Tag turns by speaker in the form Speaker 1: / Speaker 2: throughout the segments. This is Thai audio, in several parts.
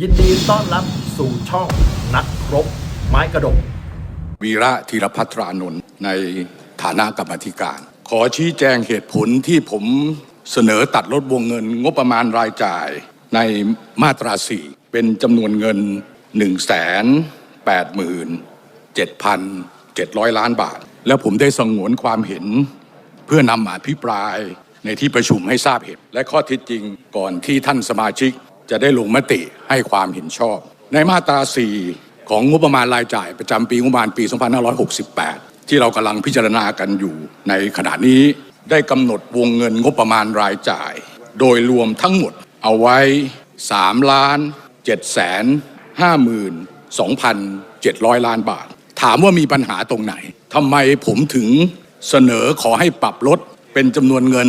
Speaker 1: ยินดีต้อนรับสู่ช่องนักรบ ไม้กระดก
Speaker 2: วีระธีรพัทรานนท์ในฐานะกรรมธิการ ขอชี้แจงเหตุผลที่ผมเสนอตัดลดวงเงิน งบประมาณรายจ่ายในมาตราสี่เป็นจำนวนเงิน 1 8 7 7 0 0 ล้านบาท และผมได้สงวนความเห็น เพื่อนำมาอภิปรายในที่ประชุมให้ทราบเหตุ และข้อเท็จจริงก่อนที่ท่านสมาชิก จะได้ลงมติให้ความเห็นชอบ ในมาตรา 4 ของงบประมาณรายจ่ายประจำปีงบประมาณปี 2568 ที่เรากำลังพิจารณากันอยู่ในขณะนี้ได้กำหนดวงเงินงบประมาณรายจ่าย โดยรวมทั้งหมดเอาไว้3ล้าน7แสน5หมื่น2,700 ล้านบาท ถามว่ามีปัญหาตรงไหนทำไมผมถึงเสนอขอให้ปรับลดเป็นจำนวนเงิน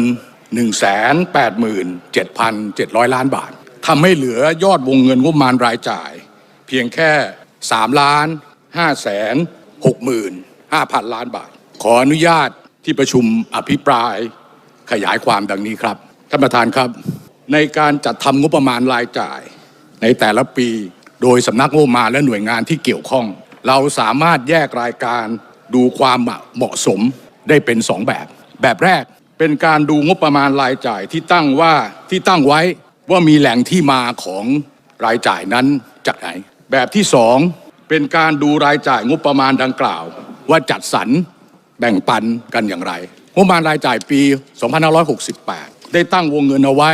Speaker 2: 187,700 ล้านบาท ทำให้เหลือยอดวงเงินงบประมาณรายจ่าย เพียงแค่3ล้าน5แสน6หมื่น5,000ล้านบาท ขออนุญาตที่ประชุมอภิปรายขยายความดังนี้ครับ ท่านประธานครับ ในการจัดทำงบประมาณรายจ่าย ในแต่ละปีโดยสำนักงบประมาณและหน่วยงานที่เกี่ยวข้อง เราสามารถแยกรายการดูความเหมาะสมได้เป็นสองแบบ แบบแรกเป็นการดูงบประมาณรายจ่ายที่ตั้งว่าที่ตั้งไว้ ว่ามีแหล่งที่มาของรายจ่ายนั้นจากไหน แบบที่สองเป็นการดูรายจ่ายงบประมาณดังกล่าว ว่าจัดสรรแบ่งปันกันอย่างไร งบประมาณรายจ่ายปี 2568 ได้ตั้งวงเงินเอาไว้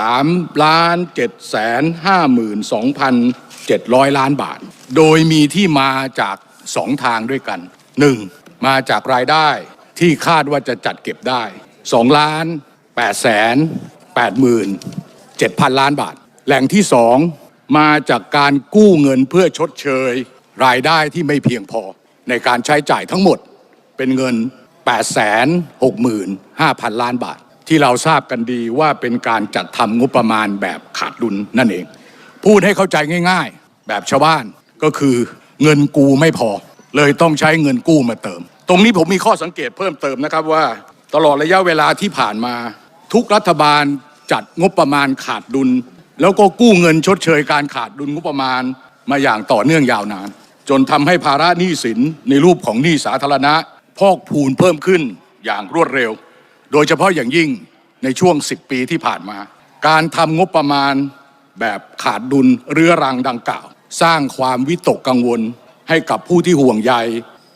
Speaker 2: 3ล้าน7แสน5หมื่น2,700 ล้านบาท โดยมีที่มาจากสองทางด้วยกัน 1. มาจากรายได้ที่คาดว่าจะจัดเก็บได้2ล้าน8แสน8หมื่น 7,000 ล้านบาท แหล่งที่สองมาจากการกู้เงินเพื่อชดเชย รายได้ที่ไม่เพียงพอ ในการใช้จ่ายทั้งหมดเป็นเงิน 865,000 ล้านบาท ที่เราทราบกันดีว่าเป็นการจัดทำงบประมาณแบบขาดดุลนั่นเอง พูดให้เข้าใจง่าย ๆ แบบชาวบ้านก็คือเงินกูไม่พอ เลยต้องใช้เงินกู้มาเติม ตรงนี้ผมมีข้อสังเกตเพิ่มเติมนะครับว่า ตลอดระยะเวลาที่ผ่านมา ทุกรัฐบาล จัดงบประมาณขาดดุล แล้วก็กู้เงินชดเชยการขาดดุลงบประมาณมาอย่างต่อเนื่องยาวนาน จนทำให้ภาระหนี้สินในรูปของหนี้สาธารณะ พอกพูนเพิ่มขึ้นอย่างรวดเร็ว โดยเฉพาะอย่างยิ่งในช่วง 10 ปีที่ผ่านมา การทำงบประมาณแบบขาดดุลเรื้อรังดังกล่าว สร้างความวิตกกังวลให้กับผู้ที่ห่วงใย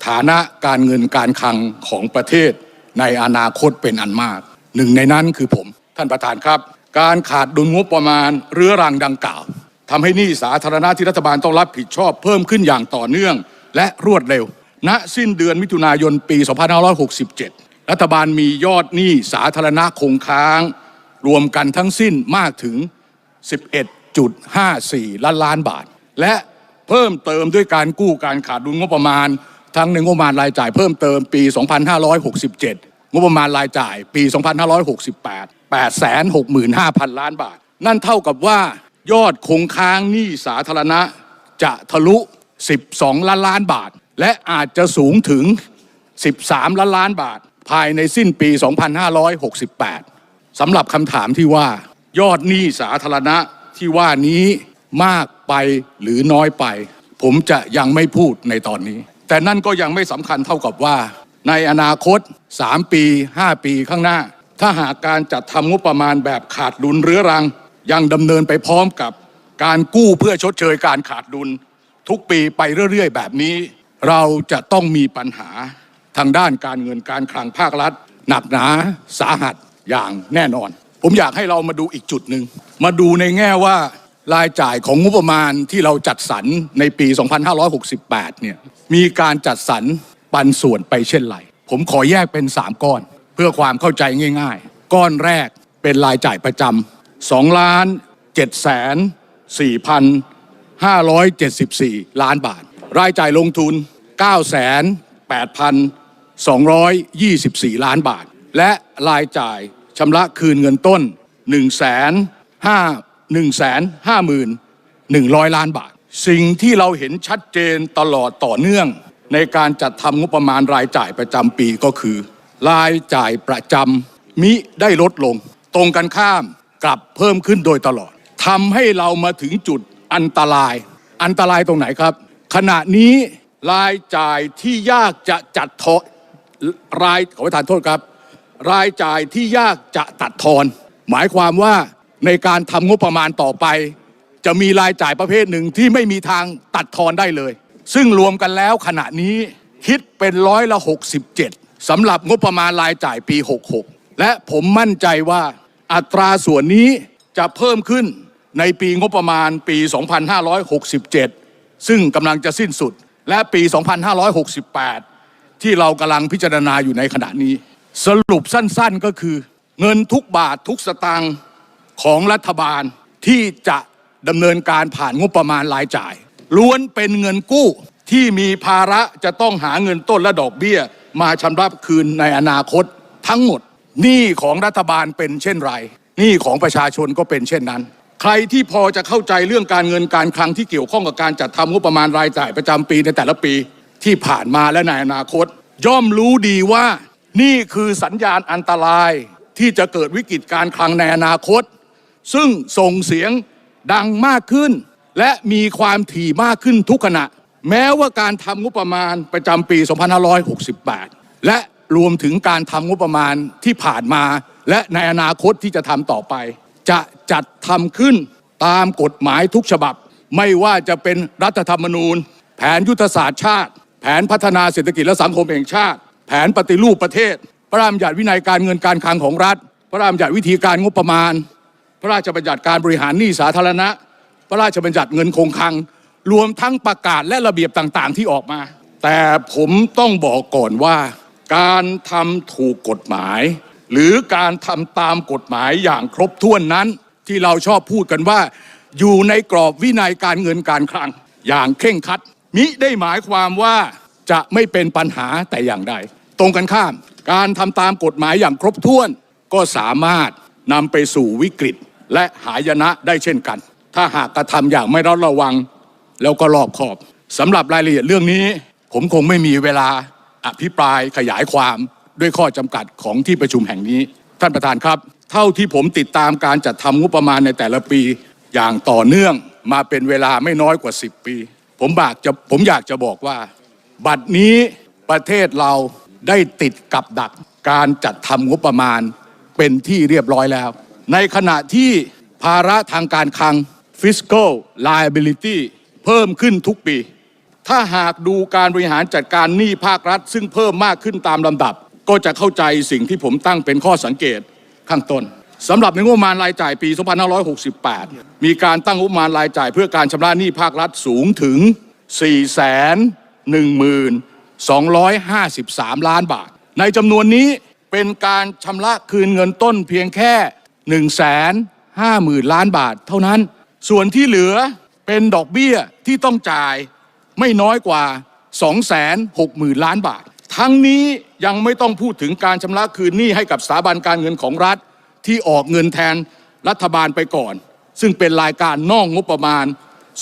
Speaker 2: ฐานะการเงินการคลังของประเทศในอนาคตเป็นอันมาก หนึ่งในนั้นคือผม ท่านประธานครับ การขาดดุลงบประมาณเรื้อรังดังกล่าวทำให้หนี้สาธารณะที่รัฐบาลต้องรับผิดชอบเพิ่มขึ้นอย่างต่อเนื่อง และรวดเร็ว ณสิ้นเดือนมิถุนายนปี 2567 รัฐบาลมียอดหนี้สาธารณะคงค้าง รวมกันทั้งสิ้นมากถึง 11.54 ล้านล้านบาท และเพิ่มเติมด้วยการกู้การขาดดุลงบประมาณ ทั้งในงบประมาณรายจ่ายเพิ่มเติมปี 2567 งบประมาณรายจ่ายปี 2568 865,000 ล้านบาท นั่นเท่ากับว่ายอดคงค้างหนี้สาธารณะจะทะลุ 12 ล้านล้านบาท และอาจจะสูงถึง 13 ล้านล้านบาท ภายในสิ้นปี 2568 สำหรับคำถามที่ว่ายอดหนี้สาธารณะที่ว่านี้มากไปหรือน้อยไป ผมจะยังไม่พูดในตอนนี้ แต่นั่นก็ยังไม่สำคัญเท่ากับว่า ในอนาคต 3 ปี 5 ปีข้างหน้า ถ้าหากการจัดทำงบประมาณแบบขาดดุลเรื้อรัง ยังดำเนินไปพร้อมกับการกู้เพื่อชดเชยการขาดดุล ทุกปีไปเรื่อย ๆ แบบนี้ เราจะต้องมีปัญหาทางด้านการเงินการคลังภาครัฐ หนักหนาสาหัสอย่างแน่นอน ผมอยากให้เรามาดูอีกจุดหนึ่ง มาดูในแง่ว่ารายจ่ายของงบประมาณที่เราจัดสรรในปี 2568 เนี่ยมีการจัดสรรปันส่วนไปเช่นไร ผมขอแยกเป็น 3 ก้อน พื่อความเข้าใจง่าย ๆ ก้อนแรกเป็นรายจ่ายประจำ2ล้าน7แสน4พัน574ล้านบาท รายจ่ายลงทุน9แสน8พัน224ล้านบาท และรายจ่ายชำระคืนเงินต้น1แสน5 1แสน5หมื่น100ล้านบาท สิ่งที่เราเห็นชัดเจนตลอดต่อเนื่องในการจัดทำงบประมาณรายจ่ายประจำปีก็คือ รายจ่ายประจำมิได้ลดลง ตรงกันข้ามกลับเพิ่มขึ้นโดยตลอดทำให้เรามาถึงจุดอันตราย อันตรายตรงไหนครับ ขณะนี้รายจ่ายที่ยากจะจัดทอรายขอประทานโทษครับ รายจ่ายที่ยากจะตัดทอน หมายความว่าในการทำงบประมาณต่อไป จะมีรายจ่ายประเภทหนึ่งที่ไม่มีทางตัดทอนได้เลย ซึ่งรวมกันแล้วขณะนี้คิดเป็นร้อยละ67 สำหรับงบประมาณรายจ่ายปี 66 และผมมั่นใจว่าอัตราส่วนนี้จะเพิ่มขึ้นในปีงบประมาณปี 2567 ซึ่งกำลังจะสิ้นสุด และปี 2568 ที่เรากำลังพิจารณาอยู่ในขณะนี้ สรุปสั้นๆก็คือ เงินทุกบาททุกสตางค์ของรัฐบาลที่จะดำเนินการผ่านงบประมาณรายจ่าย ล้วนเป็นเงินกู้ที่มีภาระจะต้องหาเงินต้นและดอกเบี้ย มาชำระคืนในอนาคตทั้งหมดหนี้ของรัฐบาลเป็นเช่นไรหนี้ของประชาชนก็เป็นเช่นนั้น ใครที่พอจะเข้าใจเรื่องการเงินการคลังที่เกี่ยวข้องกับการจัดทำงบประมาณรายจ่ายประจำปีในแต่ละปีที่ผ่านมาและในอนาคต ย่อมรู้ดีว่านี่คือสัญญาณอันตรายที่จะเกิดวิกฤตการคลังในอนาคต ซึ่งส่งเสียงดังมากขึ้น และมีความถี่มากขึ้นทุกขณะ แม้ว่าการทำงบประมาณประจำปี 2568 และรวมถึงการทำงบประมาณที่ผ่านมา และในอนาคตที่จะทำต่อไป จะจัดทำขึ้นตามกฎหมายทุกฉบับ ไม่ว่าจะเป็นรัฐธรรมนูญ แผนยุทธศาสตร์ชาติ แผนพัฒนาเศรษฐกิจและสังคมแห่งชาติ แผนปฏิรูปประเทศ พระราชบัญญัติวินัยการเงินการคลังของรัฐ พระราชบัญญัติวิธีการงบประมาณ พระราชบัญญัติการบริหารหนี้สาธารณะ พระราชบัญญัติเงินคงคลัง รวมทั้งประกาศและระเบียบต่างๆที่ออกมา แต่ผมต้องบอกก่อนว่า การทำถูกกฎหมาย หรือการทำตามกฎหมายอย่างครบถ้วนนั้น ที่เราชอบพูดกันว่า อยู่ในกรอบวินัยการเงินการคลัง อย่างเคร่งครัด มิได้หมายความว่าจะไม่เป็นปัญหาแต่อย่างใด ตรงกันข้าม การทำตามกฎหมายอย่างครบถ้วน ก็สามารถนำไปสู่วิกฤตและหายนะได้เช่นกัน ถ้าหากกระทำอย่างไม่ระระวัง แล้วก็รอบคอบสำหรับรายละเอียดเรื่องนี้ ผมคงไม่มีเวลาอภิปรายขยายความด้วยข้อจำกัดของที่ประชุมแห่งนี้ ท่านประธานครับ เท่าที่ผมติดตามการจัดทำงบประมาณในแต่ละปีอย่างต่อเนื่องมาเป็นเวลาไม่น้อยกว่า 10 ปี ผมบากจะผมอยากจะบอกว่า บัดนี้ประเทศเราได้ติดกับดักการจัดทำงบประมาณเป็นที่เรียบร้อยแล้ว ในขณะที่ภาระทางการคลัง fiscal liability พิ่มขึ้นทุกปี ถ้าหากดูการบริหารจัดการหนี้ภาครัฐ ซึ่งเพิ่มมากขึ้นตามลำดับ ก็จะเข้าใจสิ่งที่ผมตั้งเป็นข้อสังเกตข้างต้นสำหรับในงบประมาณรายจ่ายปี 2568 มีการตั้งงบประมาณรายจ่าย เพื่อการชำระหนี้ภาครัฐสูงถึง 4,1253 ล้านบาท ในจำนวนนี้เป็นการชำระคืนเงินต้นเพียงแค่ 150,000 ล้านบาท เท่านั้น ส่วนที่เหลือ เป็นดอกเบี้ยที่ต้องจ่ายไม่น้อยกว่า 260,000 ล้านบาท ทั้งนี้ยังไม่ต้องพูดถึงการชำระคืนหนี้ให้กับสถาบันการเงินของรัฐ ที่ออกเงินแทนรัฐบาลไปก่อน ซึ่งเป็นรายการนอกงบประมาณ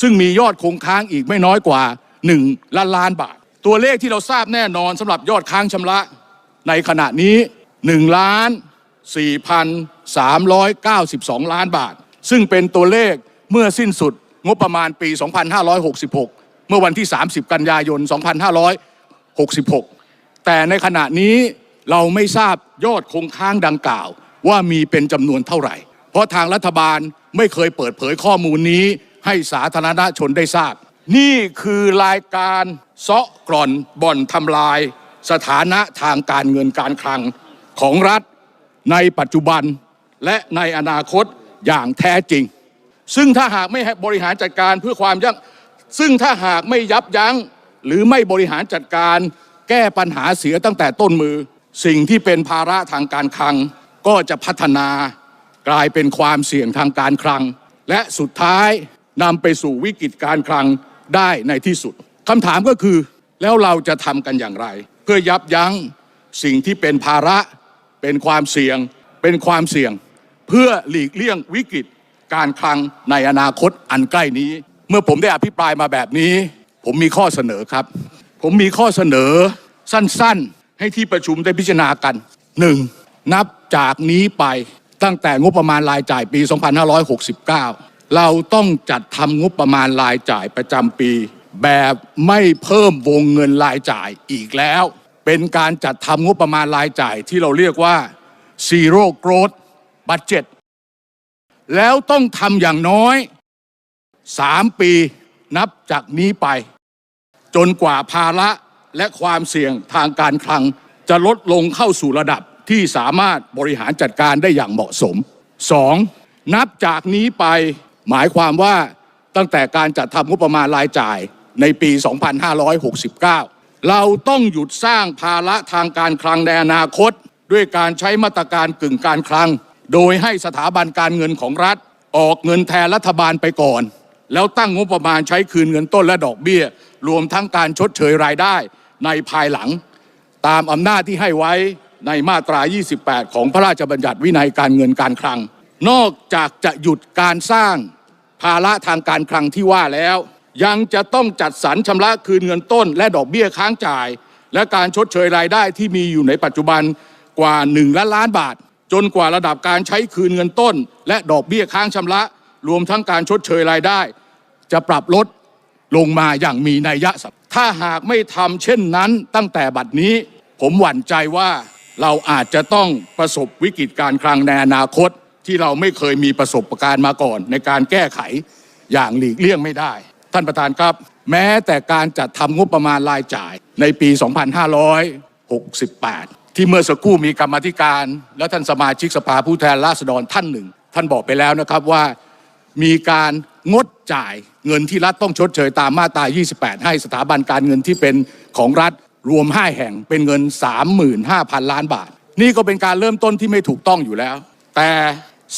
Speaker 2: ซึ่งมียอดคงค้างอีกไม่น้อยกว่า 1 ล้านล้านบาท ตัวเลขที่เราทราบแน่นอนสำหรับยอดค้างชำระในขณะนี้1ล้าน4,392 ล้านบาท ซึ่งเป็นตัวเลขเมื่อสิ้นสุด งบประมาณปี 2566 เมื่อวันที่ 30 กันยายน 2566 แต่ในขณะนี้เราไม่ทราบยอดคงค้างดังกล่าว ว่ามีเป็นจำนวนเท่าไหร่ เพราะทางรัฐบาลไม่เคยเปิดเผยข้อมูลนี้ ให้สาธารณชนได้ทราบ นี่คือรายการเซาะกร่อนบ่อนทำลาย สถานะทางการเงินการคลังของรัฐในปัจจุบันและในอนาคตอย่างแท้จริง ซึ่งถ้าหากไม่บริหารจัดการเพื่อความยั่งซึ่งถ้าหากไม่ยับยั้งหรือไม่บริหารจัดการ แก้ปัญหาเสียตั้งแต่ต้นมือ สิ่งที่เป็นภาระทางการคลัง ก็จะพัฒนากลายเป็นความเสี่ยงทางการคลัง และสุดท้ายนำไปสู่วิกฤตการคลังได้ในที่สุดคำถามก็คือ แล้วเราจะทำกันอย่างไร เพื่อยับยั้งสิ่งที่เป็นภาระ เป็นความเสี่ยง เป็นความเสี่ยง เพื่อหลีกเลี่ยงวิกฤต การคลังในอนาคตอันใกล้นี้ เมื่อผมได้อภิปรายมาแบบนี้ ผมมีข้อเสนอครับ ผมมีข้อเสนอสั้นๆ ให้ที่ประชุมได้พิจารณากันหนึ่งนับจากนี้ไปตั้งแต่งบประมาณรายจ่ายปี 2569 เราต้องจัดทำงบประมาณรายจ่ายประจำปี แบบไม่เพิ่มวงเงินรายจ่ายอีกแล้ว เป็นการจัดทำงบประมาณรายจ่ายที่เราเรียกว่า zero growth budget แล้วต้องทำอย่างน้อย3ปีนับจากนี้ไป จนกว่าภาระและความเสี่ยงทางการคลัง จะลดลงเข้าสู่ระดับที่สามารถบริหารจัดการได้อย่างเหมาะสม 2. นับจากนี้ไปหมายความว่าตั้งแต่การจัดทำงบประมาณรายจ่ายในปี 2569 เราต้องหยุดสร้างภาระทางการคลังในอนาคต ด้วยการใช้มาตรการกึ่งการคลัง โดยให้สถาบันการเงินของรัฐออกเงินแทนรัฐบาลไปก่อน แล้วตั้งงบประมาณใช้คืนเงินต้นและดอกเบี้ย รวมทั้งการชดเชยรายได้ในภายหลัง ตามอำนาจที่ให้ไว้ในมาตรา 28 ของพระราชบัญญัติวินัยการเงินการคลัง นอกจากจะหยุดการสร้างภาระทางการคลังที่ว่าแล้ว ยังจะต้องจัดสรรชำระคืนเงินต้น และดอกเบี้ยค้างจ่าย และการชดเชยรายได้ที่มีอยู่ในปัจจุบันกว่า1ล้านล้านบาท กว่าระดับการใช้คืนเงินต้น และดอกเบี้ยค้างชำระ รวมทั้งการชดเชยรายได้ จะปรับลดลงมาอย่างมีนัยยะสำคัญถ้าหากไม่ทำเช่นนั้นตั้งแต่บัดนี้ ผมหวั่นใจว่าเราอาจจะต้องประสบวิกฤตการคลังในอนาคต ที่เราไม่เคยมีประสบการณ์มาก่อน ในการแก้ไขอย่างหลีกเลี่ยงไม่ได้ ท่านประธานครับ แม้แต่การจัดทำงบประมาณรายจ่ายในปี 2568 เมื่อสักครู่มีกรรมธิการ และท่านสมาชิกสภาผู้แทนราษฎรท่านหนึ่ง ท่านบอกไปแล้วนะครับว่ามีการงดจ่ายเงินที่รัฐต้องชดเชยตามมาตรา 28 ให้สถาบันการเงินที่เป็นของรัฐรวม 5 แห่งเป็นเงิน 35,000 ล้านบาท นี่ก็เป็นการเริ่มต้นที่ไม่ถูกต้องอยู่แล้ว แต่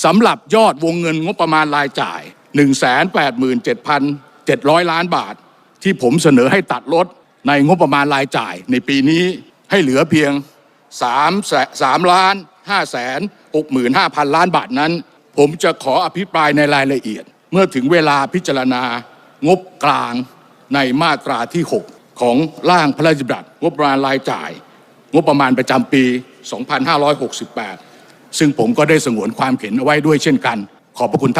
Speaker 2: สำหรับยอดวงเงินงบประมาณรายจ่าย 187,700 ล้านบาท ที่ผมเสนอให้ตัดลดในงบประมาณรายจ่ายในปีนี้ให้เหลือเพียง 3 3ล้าน5แสน65,000 ล้านบาทนั้น ผมจะขออภิปรายในรายละเอียด เมื่อถึงเวลาพิจารณางบกลางในมาตราที่ 6 ของร่างพระราชบัญญัติงบประมาณรายจ่าย งบประมาณประจำปี 2568 ซึ่งผมก็ได้สงวนความเห็นเอาไว้ด้วยเช่นกัน ขอบพระคุณท่าน